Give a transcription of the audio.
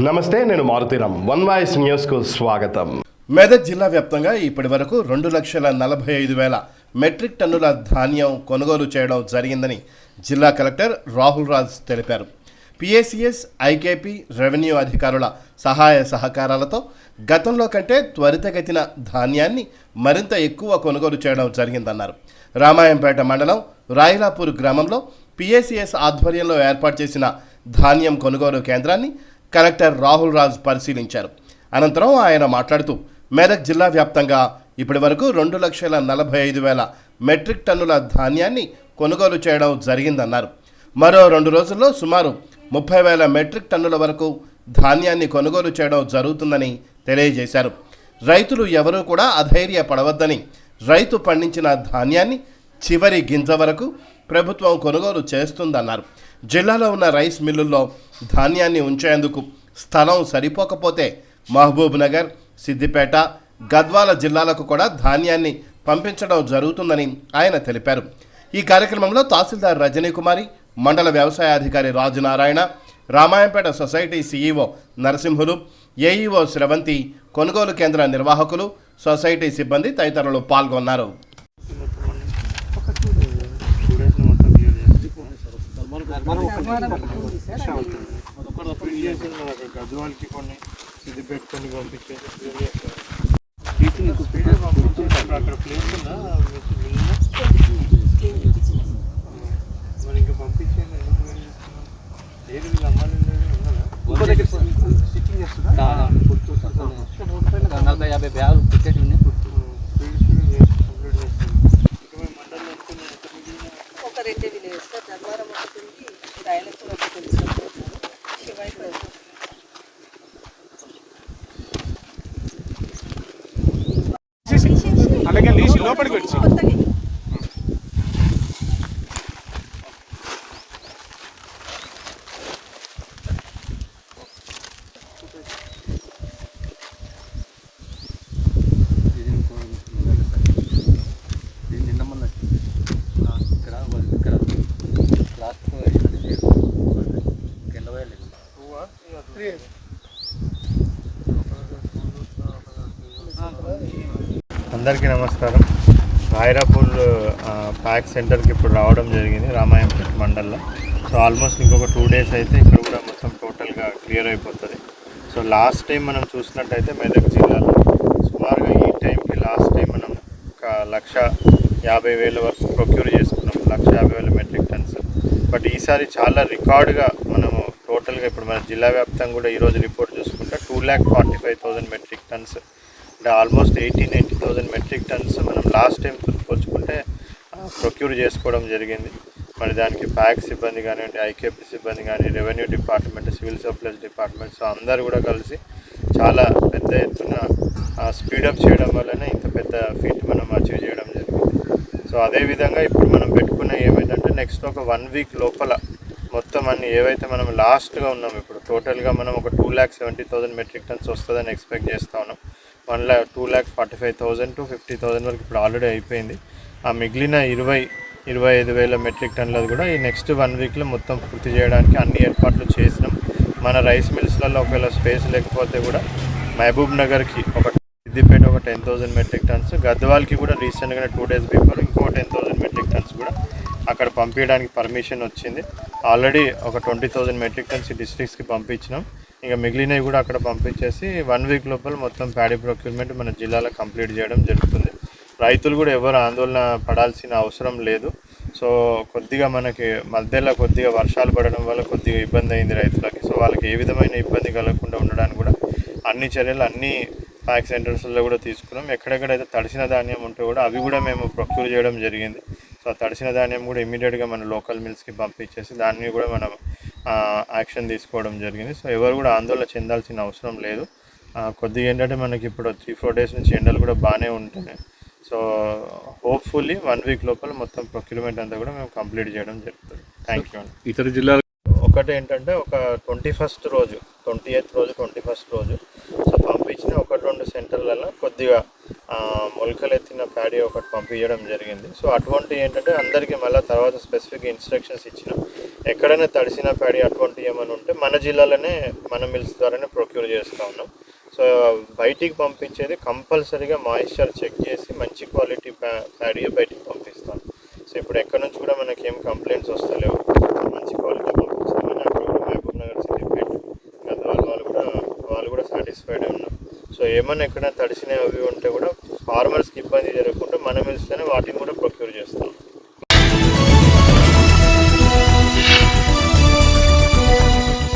నమస్తే నేను Maruthi Ram one voice న్యూస్కు స్వాగతం. మెదక్ జిల్లా వ్యాప్తంగా ఇప్పటి వరకు రెండు లక్షల నలభై ఐదు వేల మెట్రిక్ టన్నుల ధాన్యం కొనుగోలు చేయడం జరిగిందని జిల్లా కలెక్టర్ రాహుల్ రాజ్ తెలిపారు. పిఏసిఎస్ ఐకేపీ రెవెన్యూ అధికారుల సహాయ సహకారాలతో గతంలో కంటే త్వరితగతిన ధాన్యాన్ని మరింత ఎక్కువ కొనుగోలు చేయడం జరిగిందన్నారు. రామాయంపేట మండలం రాయలాపూర్ గ్రామంలో పిఏసిఎస్ ఆధ్వర్యంలో ఏర్పాటు చేసిన ధాన్యం కొనుగోలు కేంద్రాన్ని కలెక్టర్ రాహుల్ రాజ్ పరిశీలించారు. అనంతరం ఆయన మాట్లాడుతూ మెదక్ జిల్లా వ్యాప్తంగా ఇప్పటి వరకు రెండు లక్షల నలభై ఐదు వేల మెట్రిక్ టన్నుల ధాన్యాన్ని కొనుగోలు చేయడం జరిగిందన్నారు. మరో రెండు రోజుల్లో సుమారు ముప్పై వేల మెట్రిక్ టన్నుల వరకు ధాన్యాన్ని కొనుగోలు చేయడం జరుగుతుందని తెలియజేశారు. రైతులు ఎవరూ కూడా అధైర్య పడవద్దని రైతు పండించిన ధాన్యాన్ని చివరి గింజ వరకు ప్రభుత్వం కొనుగోలు చేస్తుందన్నారు. జిల్లాలో ఉన్న రైస్ మిల్లుల్లో ధాన్యాన్ని ఉంచేందుకు స్థలం సరిపోకపోతే మహబూబ్ నగర్ సిద్దిపేట గద్వాల జిల్లాలకు కూడా ధాన్యాన్ని పంపించడం జరుగుతుందని ఆయన తెలిపారు. ఈ కార్యక్రమంలో తహసీల్దార్ రజనీకుమారి మండల వ్యవసాయాధికారి Rajunarayana Ramayampet society CEO Narasimhulu AEO Sravanthi కొనుగోలు కేంద్ర నిర్వాహకులు సొసైటీ సిబ్బంది తదితరులు పాల్గొన్నారు. గద్వాలకి కొన్ని పంపించేసి అక్కడ ప్లేస్ ఉందా మరి ఇంకా పంపించేయండి అమ్మాలి ఉన్నదా నలభై యాభై బ్యాగులు పెట్టేటి ఉన్నాయి స్పీడ్ స్పీడ్ చేసి కంప్లీట్ చేస్తాం ఇంకా మేము మండలం అనుకున్నాం ఎంత మిగిలిన ఒక రెండు విలేజ్ సార్ ధర్మారం ఒకటి ఉంది రాయలపూర్ ఒకటి ఉంది సార్ శివాయి ఒకటి. అలాగే లేచి లోపలికి వచ్చి కొత్తగా నిన్న మొన్న లాస్ట్ ఇక్కడ ఇక్కడ లాస్ట్ కింద పోయలేదు అందరికీ నమస్కారం. రాయరాపూర్ ప్యాక్ సెంటర్కి ఇప్పుడు రావడం జరిగింది రామాయంపేట మండల్లో. సో ఆల్మోస్ట్ ఇంకొక టూ డేస్ అయితే ఇక్కడ కూడా మొత్తం టోటల్గా క్లియర్ అయిపోతుంది. సో లాస్ట్ టైం మనం చూసినట్టయితే మెదక్ జిల్లాలో సుమారుగా ఈ టైంకి లాస్ట్ టైం మనం ఒక లక్ష యాభై వేల వరకు ప్రొక్యూర్ చేసుకున్నాం లక్ష యాభై వేల మెట్రిక్ టన్స్. బట్ ఈసారి చాలా రికార్డుగా మనము టోటల్గా ఇప్పుడు మన జిల్లా వ్యాప్తంగా కూడా ఈరోజు రిపోర్ట్ చూసుకుంటే two lakh forty five thousand metric tons అంటే almost eighty ninety thousand metric tons మనం లాస్ట్ టైం పోల్చుకుంటే ప్రొక్యూర్ చేసుకోవడం జరిగింది. మరి దానికి ప్యాక్ సిబ్బంది కానివ్వండి ఐకేపీ సిబ్బంది కానీ revenue department civil supplies department so అందరు కూడా కలిసి చాలా పెద్ద ఎత్తున స్పీడప్ చేయడం వల్లనే ఇంత పెద్ద ఫీట్ మనం అచీవ్ చేయడం జరిగింది. సో అదేవిధంగా ఇప్పుడు మనం పెట్టుకున్న ఏమైందంటే నెక్స్ట్ ఒక వన్ వీక్ లోపల మొత్తం అన్ని ఏవైతే మనం లాస్ట్గా ఉన్నాం ఇప్పుడు టోటల్గా మనం ఒక two lakh seventy thousand metric tons వస్తుందని ఎక్స్పెక్ట్ చేస్తా ఉన్నాం. One lakh two lakh forty five thousand to fifty thousand వరకు ఇప్పుడు ఆల్రెడీ అయిపోయింది. ఆ మిగిలిన ఇరవై ఇరవై ఐదు వేల మెట్రిక్ టన్లది కూడా ఈ నెక్స్ట్ వన్ వీక్లో మొత్తం పూర్తి చేయడానికి అన్ని ఏర్పాట్లు చేసినాం. మన రైస్ మిల్స్లలో ఒకవేళ స్పేస్ లేకపోతే కూడా మహబూబ్ నగర్కి ఒక సిద్దిపేట ఒక టెన్ థౌసండ్ మెట్రిక్ టన్స్ గద్వాల్కి కూడా రీసెంట్గా టూ డేస్ బిఫోర్ ఇంకో టెన్ థౌసండ్ మెట్రిక్ టన్స్ కూడా అక్కడ పంపించడానికి పర్మిషన్ వచ్చింది. ఆల్రెడీ ఒక ట్వంటీ థౌజండ్ మెట్రిక్ టన్స్ ఈ డిస్ట్రిక్ట్స్కి పంపించినాం. ఇంకా మిగిలినవి కూడా అక్కడ పంపించేసి వన్ వీక్ లోపల మొత్తం ప్యాడీ ప్రొక్యూర్మెంట్ మన జిల్లాలో కంప్లీట్ చేయడం జరుగుతుంది. రైతులు కూడా ఎవరు ఆందోళన పడాల్సిన అవసరం లేదు. సో కొద్దిగా మనకి మధ్యలో కొద్దిగా వర్షాలు పడడం వల్ల కొద్దిగా ఇబ్బంది అయింది రైతులకి. సో వాళ్ళకి ఏ విధమైన ఇబ్బంది కలగకుండా ఉండడానికి కూడా అన్ని చర్యలు అన్ని ప్యాక్ సెంటర్స్లో కూడా తీసుకున్నాం. ఎక్కడెక్కడైతే తడిసిన ధాన్యం ఉంటే కూడా అవి కూడా మేము ప్రొక్యూర్ చేయడం జరిగింది. సో ఆ తడిసిన ధాన్యం కూడా ఇమీడియట్గా మన లోకల్ మిల్స్కి పంపించేసి దాన్ని కూడా మనం యాక్షన్ తీసుకోవడం జరిగింది. సో ఎవరు కూడా ఆందోళన చెందాల్సిన అవసరం లేదు. కొద్దిగా ఏంటంటే మనకి ఇప్పుడు త్రీ ఫోర్ డేస్ నుంచి ఎండలు కూడా బాగానే ఉంటున్నాయి. సో హోప్ఫుల్లీ వన్ వీక్ లోపల మొత్తం ప్రొక్యూర్మెంట్ అంతా కూడా మేము కంప్లీట్ చేయడం జరుగుతుంది. థ్యాంక్ యూ అండి ఇతర జిల్లాల ఒకటి ఏంటంటే ఒక ట్వంటీ ఫస్ట్ రోజు ట్వంటీ ఎయిత్ రోజు ట్వంటీ ఫస్ట్ రోజు. సో పంపించిన ఒకటి రెండు సెంటర్లలో కొద్దిగా మొలకలు ఎత్తిన ప్యాడీ ఒకటి పంపించడం జరిగింది. సో అటువంటి ఏంటంటే అందరికీ మళ్ళీ తర్వాత స్పెసిఫిక్ ఇన్స్ట్రక్షన్స్ ఇచ్చినాం ఎక్కడైనా తడిసిన ప్యాడీ అటువంటివి ఏమైనా ఉంటే మన జిల్లాలోనే మన మిల్స్ ద్వారానే ప్రొక్యూర్ చేస్తూ ఉన్నాం. సో బయటికి పంపించేది కంపల్సరీగా మాయిశ్చర్ చెక్ చేసి మంచి క్వాలిటీ ప్యా ప్యాడీ బయటికి పంపిస్తాం. సో ఇప్పుడు ఎక్కడి నుంచి కూడా మనకి ఏం కంప్లైంట్స్ వస్తలేవు. మంచి క్వాలిటీ పంపిస్తామని అక్కడ కూడా మహబూబ్ నగర్ సిద్దిపేట గద్వాల వాళ్ళు కూడా వాళ్ళు కూడా సాటిస్ఫైడ్ ఉన్నారు. సో ఏమైనా ఎక్కడైనా తడిసినవి అవి ఉంటే కూడా ఫార్మర్స్కి ఇబ్బంది జరగకుండా మనం ఇస్తేనే వాటిని కూడా ప్రొక్యూర్ చేస్తాం.